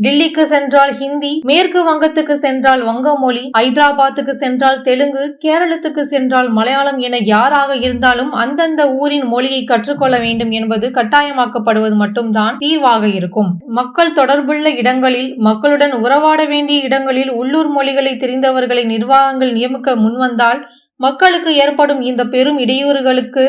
டில்லிக்கு சென்றால் ஹிந்தி மேற்கு வங்கத்துக்கு சென்றால் வங்க மொழி ஐதராபாத்துக்கு சென்றால் தெலுங்கு கேரளத்துக்கு சென்றால் மலையாளம் என யாராக இருந்தாலும் அந்தந்த ஊரின் மொழியை கற்றுக்கொள்ள வேண்டும் என்பது கட்டாயமாக்கப்படுவது மட்டும்தான் தீர்வாக இருக்கும். மக்கள் தொடர்புள்ள இடங்களில் மக்களுடன் உறவாட வேண்டிய இடங்களில் உள்ளூர் மொழிகளை தெரிந்தவர்களை நிர்வாகங்கள் நியமிக்க முன்வந்தால் மக்களுக்கு ஏற்படும் இந்த பெரும் இடையூறுகளுக்கு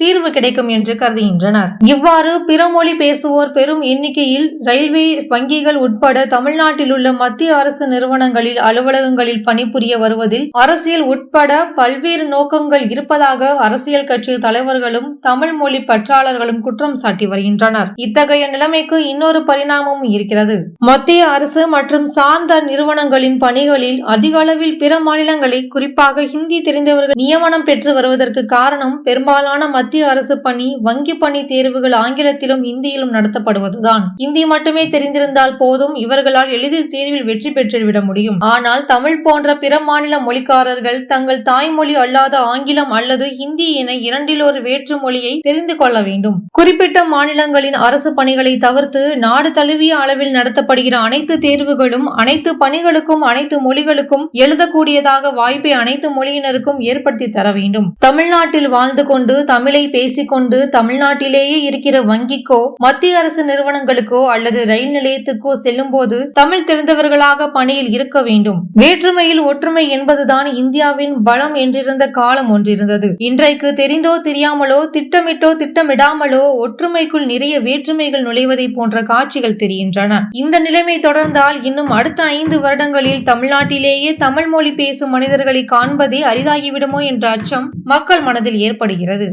தீர்வு கிடைக்கும் என்று கருதுகின்றனர். இவ்வாறு பிற மொழி பேசுவோர் பெரும் எண்ணிக்கையில் ரயில்வே வங்கிகள் உட்பட தமிழ்நாட்டில் உள்ள மத்திய அரசு நிறுவனங்களில் அலுவலகங்களில் பணிபுரிய வருவதில் அரசியல் உட்பட பல்வேறு நோக்கங்கள் இருப்பதாக அரசியல் கட்சி தலைவர்களும் தமிழ் மொழி பற்றாளர்களும் குற்றம் சாட்டி வருகின்றனர். இத்தகைய நிலைமைக்கு இன்னொரு பரிணாமமும் இருக்கிறது. மத்திய அரசு மற்றும் சார்ந்த நிறுவனங்களின் பணிகளில் அதிக அளவில் பிற மாநிலங்களை குறிப்பாக ஹிந்தி தெரிந்தவர்கள் நியமனம் பெற்று வருவதற்கு காரணம் பெரும்பாலான மத்திய அரசு பணி வங்கி பணி தேர்வுகள் ஆங்கிலத்திலும் இந்தியிலும் நடத்தப்படுவதுதான். இந்தி மட்டுமே தெரிந்திருந்தால் போதும் இவர்களால் எளிதில் தேர்வில் வெற்றி பெற்றுவிட முடியும். ஆனால் தமிழ் போன்ற பிற மாநில மொழிக்காரர்கள் தங்கள் தாய்மொழி அல்லாத ஆங்கிலம் அல்லது ஹிந்தி என இரண்டில் ஒரு வேற்று மொழியை தெரிந்து கொள்ள வேண்டும். குறிப்பிட்ட மாநிலங்களின் அரசு பணிகளை தவிர்த்து நாடு தழுவிய அளவில் நடத்தப்படுகிற அனைத்து தேர்வுகளும் அனைத்து பணிகளுக்கும் அனைத்து மொழிகளுக்கும் எழுதக்கூடியதாக வாய்ப்பை அனைத்து மொழியினருக்கும் ஏற்படுத்தி தர வேண்டும். தமிழ்நாட்டில் வாழ்ந்து கொண்டு தமிழ் பேசிக்கொண்டு தமிழ்நாட்டிலேயே இருக்கிற வங்கிக்கோ மத்திய அரசு நிறுவனங்களுக்கோ அல்லது ரயில் நிலையத்துக்கோ செல்லும் போது தமிழ் தெரிந்தவர்களாக பணியில் இருக்க வேண்டும். வேற்றுமையில் ஒற்றுமை என்பதுதான் இந்தியாவின் பலம் என்றிருந்த காலம் ஒன்றிருந்தது. இன்றைக்கு தெரிந்தோ தெரியாமலோ திட்டமிட்டோ திட்டமிடாமலோ ஒற்றுமைக்குள் நிறைய வேற்றுமைகள் நுழைவதை போன்ற காட்சிகள் தெரிகின்றன. இந்த நிலைமை தொடர்ந்தால் இன்னும் அடுத்த ஐந்து வருடங்களில் தமிழ்நாட்டிலேயே தமிழ் மொழி பேசும் மனிதர்களை காண்பதே அரிதாகிவிடுமோ என்ற அச்சம் மக்கள் மனதில் ஏற்படுகிறது.